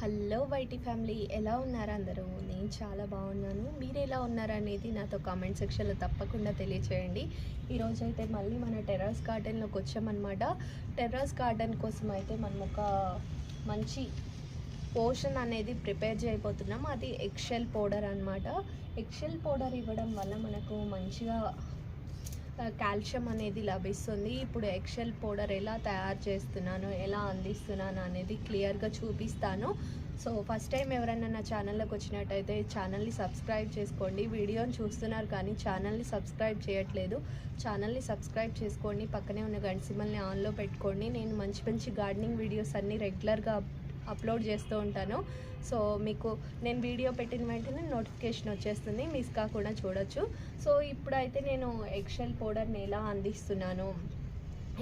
Hello YT family ఎలా ఉన్నారు అందరూ? నేను చాలా బాగున్నాను. మీరు ఎలా ఉన్నారు అనేది నాతో కామెంట్ సెక్షన్లో తప్పకుండా తెలియచేయండి. ఈరోజు అయితే మళ్ళీ మన టెర్రస్ గార్డెన్లోకి వచ్చామన్నమాట. టెర్రస్ గార్డెన్ కోసం అయితే మనం ఒక మంచి పోషన్ అనేది ప్రిపేర్ చేయబోతున్నాం. అది ఎక్షెల్ పౌడర్ అనమాట ఎక్షెల్ పౌడర్ ఇవ్వడం వల్ల మనకు మంచిగా కాల్షియం అనేది లభిస్తుంది. ఇప్పుడు ఎక్సెల్ పౌడర్ ఎలా తయారు చేస్తున్నాను ఎలా అందిస్తున్నాను అనేది క్లియర్గా చూపిస్తాను. సో ఫస్ట్ టైం ఎవరైనా నా ఛానల్లోకి వచ్చినట్టయితే ఛానల్ని సబ్స్క్రైబ్ చేసుకోండి. వీడియోని చూస్తున్నారు కానీ ఛానల్ని సబ్స్క్రైబ్ చేయట్లేదు. ఛానల్ని సబ్స్క్రైబ్ చేసుకోండి. పక్కనే ఉన్న గంటసిమల్ని ఆన్లో పెట్టుకోండి. నేను మంచి మంచి గార్డెనింగ్ వీడియోస్ అన్నీ రెగ్యులర్గా అప్లోడ్ చేస్తూ ఉంటాను. సో మీకు నేను వీడియో పెట్టిన వెంటనే నోటిఫికేషన్ వచ్చేస్తుంది. మిస్ కాకుండా చూడొచ్చు. సో ఇప్పుడైతే నేను ఎక్సెల్ పౌడర్ని ఎలా అందిస్తున్నాను?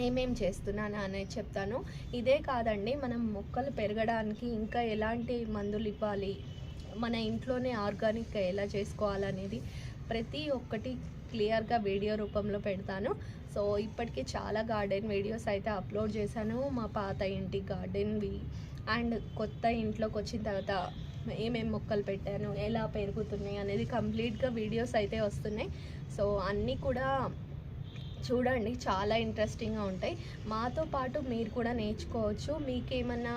ఏమేం చేస్తున్నాను అనేది చెప్తాను. ఇదే కాదండి మనం మొక్కలు పెరగడానికి ఇంకా ఎలాంటి మందులు ఇవ్వాలి? మన ఇంట్లోనే ఆర్గానిక్ ఎలా చేసుకోవాలనేది ప్రతి ఒక్కటి క్లియర్గా వీడియో రూపంలో పెడతాను. సో ఇప్పటికీ చాలా గార్డెన్ వీడియోస్ అయితే అప్లోడ్ చేశాను. మా పాత ఇంటి గార్డెన్వి అండ్ కొత్త ఇంట్లోకి వచ్చిన తర్వాత ఏమేమి మొక్కలు పెట్టాను ఎలా పెరుగుతున్నాయి అనేది కంప్లీట్గా వీడియోస్ అయితే వస్తున్నాయి. సో అన్నీ కూడా చూడండి చాలా ఇంట్రెస్టింగ్గా ఉంటాయి. మాతో పాటు మీరు కూడా నేర్చుకోవచ్చు. మీకేమన్నా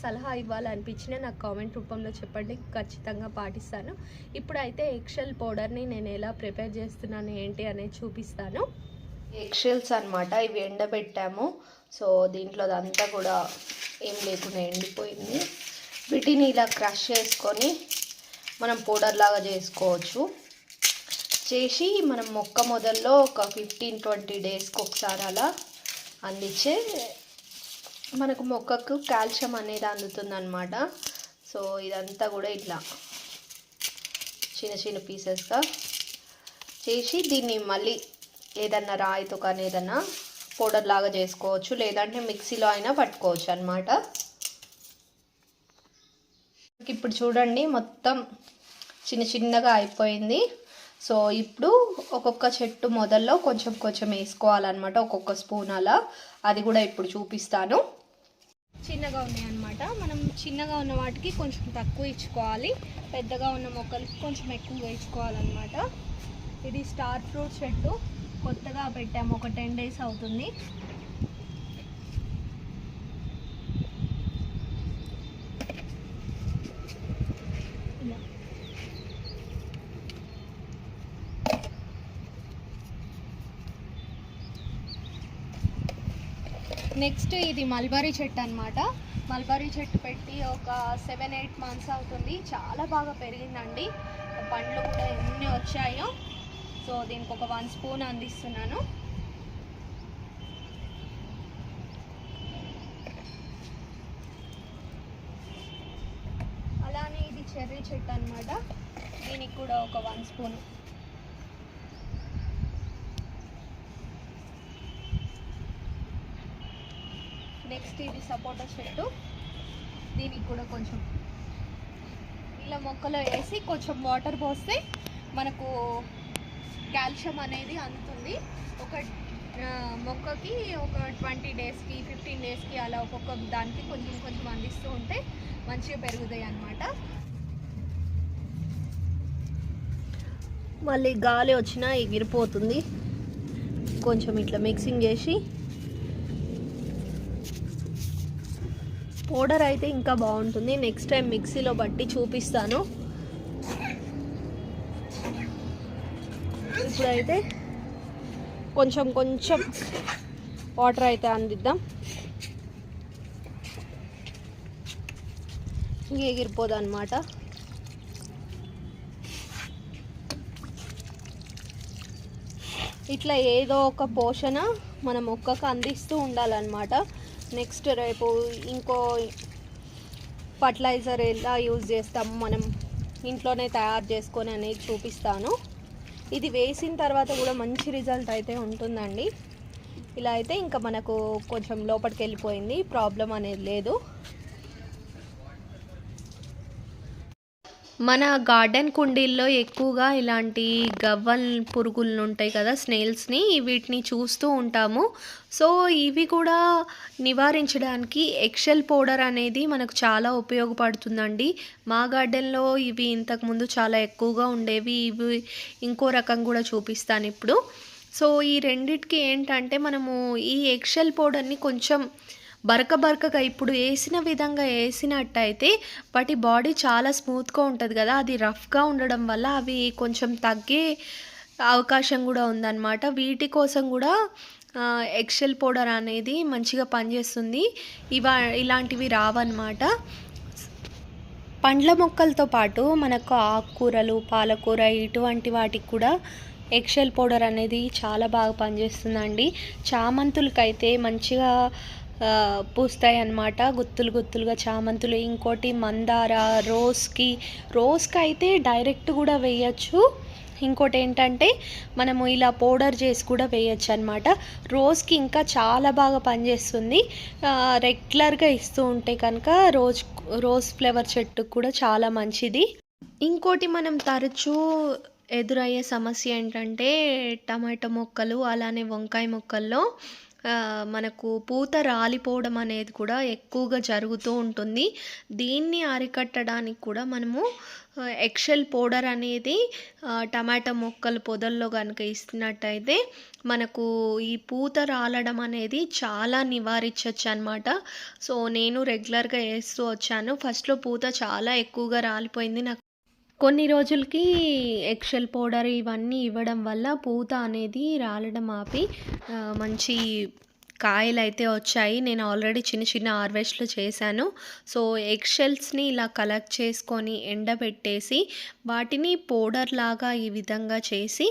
సలహా ఇవ్వాలనిపించినా నాకు కామెంట్ రూపంలో చెప్పండి. ఖచ్చితంగా పాటిస్తాను. ఇప్పుడైతే ఎక్షల్ పౌడర్ని నేను ఎలా ప్రిపేర్ చేస్తున్నాను ఏంటి అనేది చూపిస్తాను. ఎక్షెల్స్ అనమాట ఇవి ఎండబెట్టాము. సో దీంట్లో అదంతా కూడా ఏం లేకుండా ఎండిపోయింది. వీటిని ఇలా క్రష్ చేసుకొని మనం పౌడర్ లాగా చేసుకోవచ్చు. చేసి మనం మొక్క మొదల్లో ఒక ఫిఫ్టీన్ ట్వంటీ డేస్కి ఒకసారి అలా అందించే మనకు మొక్కకు కాల్షియం అనేది అందుతుంది అనమాట సో ఇదంతా కూడా ఇట్లా చిన్న చిన్న పీసెస్గా చేసి దీన్ని మళ్ళీ ఏదన్నా రాయితో కానీ ఏదన్నా పౌడర్ లాగా చేసుకోవచ్చు లేదంటే మిక్సీలో అయినా పట్టుకోవచ్చు అనమాట ఇప్పుడు చూడండి మొత్తం చిన్న చిన్నగా అయిపోయింది. సో ఇప్పుడు ఒక్కొక్క చెట్టు మొదల్లో కొంచెం కొంచెం వేసుకోవాలన్నమాట ఒక్కొక్క స్పూన్ అలా. అది కూడా ఇప్పుడు చూపిస్తాను. చిన్నగా ఉన్నాయన్నమాట మనం చిన్నగా ఉన్న వాటికి కొంచెం తక్కువ ఇచ్చుకోవాలి. పెద్దగా ఉన్న మొక్కలకి కొంచెం ఎక్కువగా ఇచ్చుకోవాలన్నమాట. ఇది స్టార్ ఫ్రూట్ చెట్టు. కొత్తగా పెట్టాము ఒక టెన్ డేస్ అవుతుంది. నెక్స్ట్ ఇది మల్బరీ చెట్టు అనమాట మల్బరీ చెట్టు పెట్టి ఒక సెవెన్ ఎయిట్ మంత్స్ అవుతుంది. చాలా బాగా పెరిగిందండి. పండ్లు కూడా ఎన్ని వచ్చాయో. సో దీనికి ఒక వన్ స్పూన్ అందిస్తున్నాను. అలానే ఇది చెర్రీ చెట్టు అనమాట దీనికి కూడా ఒక వన్ స్పూన్. నెక్స్ట్ ఇది సపోటా చెట్టు. దీనికి కూడా కొంచెం ఇలా మొక్కలో వేసి కొంచెం వాటర్ పోస్తే మనకు కాల్షియం అనేది అందుతుంది. ఒక మొక్కకి ఒక ట్వంటీ డేస్కి ఫిఫ్టీన్ డేస్కి అలా ఒక్కొక్క దానికి కొంచెం కొంచెం అందిస్తూ ఉంటే మంచిగా పెరుగుతాయి అన్నమాట. మళ్ళీ గాలి వచ్చినా ఎగిరిపోతుంది కొంచెం ఇట్లా మిక్సింగ్ చేసి. పౌడర్ అయితే ఇంకా బాగుంటుంది. నెక్స్ట్ టైం మిక్సీలో బట్టి చూపిస్తాను. ఇప్పుడైతే కొంచెం కొంచెం వాటర్ అయితే అందిద్దాం. ఎగిరిపోదు అనమాట ఇట్లా ఏదో ఒక పోషణ మన మొక్కకు అందిస్తూ ఉండాలన్నమాట. నెక్స్ట్ రేపు ఇంకో ఫర్టిలైజర్ ఎలా యూజ్ చేస్తాము మనం ఇంట్లోనే తయారు చేసుకొని అనేది చూపిస్తాను. ఇది వేసిన తర్వాత కూడా మంచి రిజల్ట్ అయితే ఉంటుందండి. ఇలా అయితే ఇంకా మనకు కొంచెం లోపలికి వెళ్ళిపోయింది. ప్రాబ్లం అనేది లేదు. మన గార్డెన్ కుండీల్లో ఎక్కువగా ఇలాంటి గవ్వల్ పురుగులు ఉంటాయి కదా స్నేల్స్ని వీటిని చూస్తూ ఉంటాము. సో ఇవి కూడా నివారించడానికి ఎక్షెల్ పౌడర్ అనేది మనకు చాలా ఉపయోగపడుతుందండి. మా గార్డెన్లో ఇవి ఇంతకుముందు చాలా ఎక్కువగా ఉండేవి. ఇవి ఇంకో రకం కూడా చూపిస్తాను ఇప్పుడు. సో ఈ రెండిటికి ఏంటంటే మనము ఈ ఎక్షెల్ పౌడర్ని కొంచెం బరక బరకగా ఇప్పుడు వేసిన విధంగా వేసినట్టయితే వాటి బాడీ చాలా స్మూత్గా ఉంటుంది కదా. అది రఫ్గా ఉండడం వల్ల అవి కొంచెం తగ్గే అవకాశం కూడా ఉందన్నమాట. వీటి కోసం కూడా ఎక్సెల్ పౌడర్ అనేది మంచిగా పనిచేస్తుంది. ఇవా ఇలాంటివి రావన్నమాట. పండ్ల మొక్కలతో పాటు మనకు ఆకుకూరలు పాలకూర ఇటువంటి వాటికి కూడా ఎక్షెల్ పౌడర్ అనేది చాలా బాగా పనిచేస్తుందండి. చామంతులకైతే మంచిగా పూస్తాయి అన్నమాట గుత్తులు గుత్తులుగా చామంతులు ఇంకోటి మందార రోజ్కి రోజ్కి అయితే డైరెక్ట్ కూడా వేయచ్చు. ఇంకోటి ఏంటంటే మనము ఇలా పౌడర్ చేసి కూడా వేయచ్చు అనమాట రోజ్కి ఇంకా చాలా బాగా పనిచేస్తుంది. రెగ్యులర్గా ఇస్తూ ఉంటే కనుక రోజ్ రోజ్ ఫ్లేవర్ చెట్టుకు కూడా చాలా మంచిది. ఇంకోటి మనం తరచూ ఎదురయ్యే సమస్య ఏంటంటే టమాటో మొక్కలు అలానే వంకాయ మొక్కల్లో మనకు పూత రాలిపోవడం అనేది కూడా ఎక్కువగా జరుగుతూ ఉంటుంది. దీన్ని అరికట్టడానికి కూడా మనము ఎక్షల్ పౌడర్ అనేది టమాటా మొక్కలు పొదల్లో కనుక ఇస్తున్నట్టయితే మనకు ఈ పూత రాలడం అనేది చాలా నివారించవచ్చు అనమాట సో నేను రెగ్యులర్గా వేస్తూ వచ్చాను. ఫస్ట్లో పూత చాలా ఎక్కువగా రాలిపోయింది. నాకు కొన్ని రోజులకి ఎక్షల్ పౌడర్ ఇవన్నీ ఇవ్వడం వల్ల పూత అనేది రాలడం ఆపి మంచి కాయలు అయితే వచ్చాయి. నేను ఆల్రెడీ చిన్న చిన్న హార్వెస్ట్లు చేశాను. సో ఎగ్షెల్స్ని ఇలా కలెక్ట్ చేసుకొని ఎండబెట్టేసి వాటిని పౌడర్ లాగా ఈ విధంగా చేసి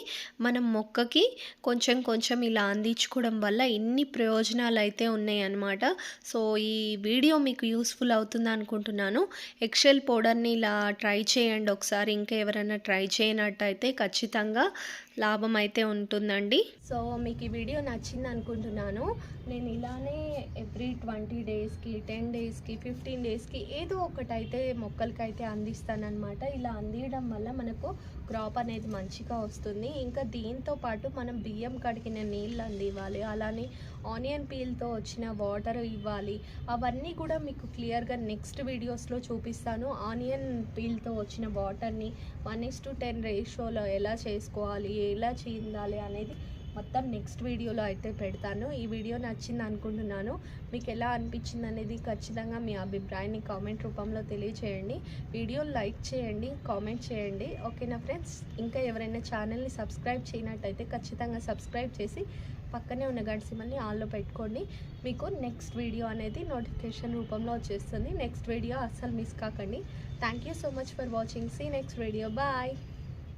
మనం మొక్కకి కొంచెం కొంచెం ఇలా అందించుకోవడం వల్ల ఇన్ని ప్రయోజనాలు అయితే ఉన్నాయి అన్నమాట సో ఈ వీడియో మీకు యూస్ఫుల్ అవుతుంది అనుకుంటున్నాను. ఎక్షెల్ పౌడర్ని ఇలా ట్రై చేయండి ఒకసారి. ఇంకా ఎవరైనా ట్రై చేయనట్టయితే ఖచ్చితంగా లాభం అయితే ఉంటుందండి. సో మీకు ఈ వీడియో నచ్చింది అనుకుంటున్నాను నేను ఇలానే ఎవ్రీ ట్వంటీ డేస్కి టెన్ డేస్కి ఫిఫ్టీన్ డేస్కి ఏదో ఒకటైతే మొక్కలకైతే అందిస్తానమాట ఇలా అందియడం వల్ల మనకు క్రాప్ అనేది మంచిగా వస్తుంది. ఇంకా దీంతో పాటు మనం బియ్యం కడిగిన నీళ్ళు అందివ్వాలి. అలానే ఆనియన్ పీల్తో వచ్చిన వాటర్ ఇవ్వాలి. అవన్నీ కూడా మీకు క్లియర్గా నెక్స్ట్ వీడియోస్లో చూపిస్తాను. ఆనియన్ పీల్తో వచ్చిన వాటర్ని వన్ ఇస్ టు టెన్ రేషియోలో ఎలా చేసుకోవాలి? ఎలా చేయాలి అనేది మొత్తం నెక్స్ట్ వీడియోలో అయితే పెడతాను. ఈ వీడియో నచ్చింది అనుకుంటున్నాను. మీకు ఎలా అనిపించింది అనేది ఖచ్చితంగా మీ అభిప్రాయాన్ని కామెంట్ రూపంలో తెలియచేయండి. వీడియో లైక్ చేయండి కామెంట్ చేయండి. ఓకేనా ఫ్రెండ్స్ ఇంకా ఎవరైనా ఛానల్ని సబ్స్క్రైబ్ చేయనట్టయితే ఖచ్చితంగా సబ్స్క్రైబ్ చేసి పక్కనే ఉన్న గడిసిమల్ని ఆన్లో పెట్టుకోండి. మీకు నెక్స్ట్ వీడియో అనేది నోటిఫికేషన్ రూపంలో వచ్చేస్తుంది. నెక్స్ట్ వీడియో అస్సలు మిస్ కాకండి. Thank you so much for watching see next video bye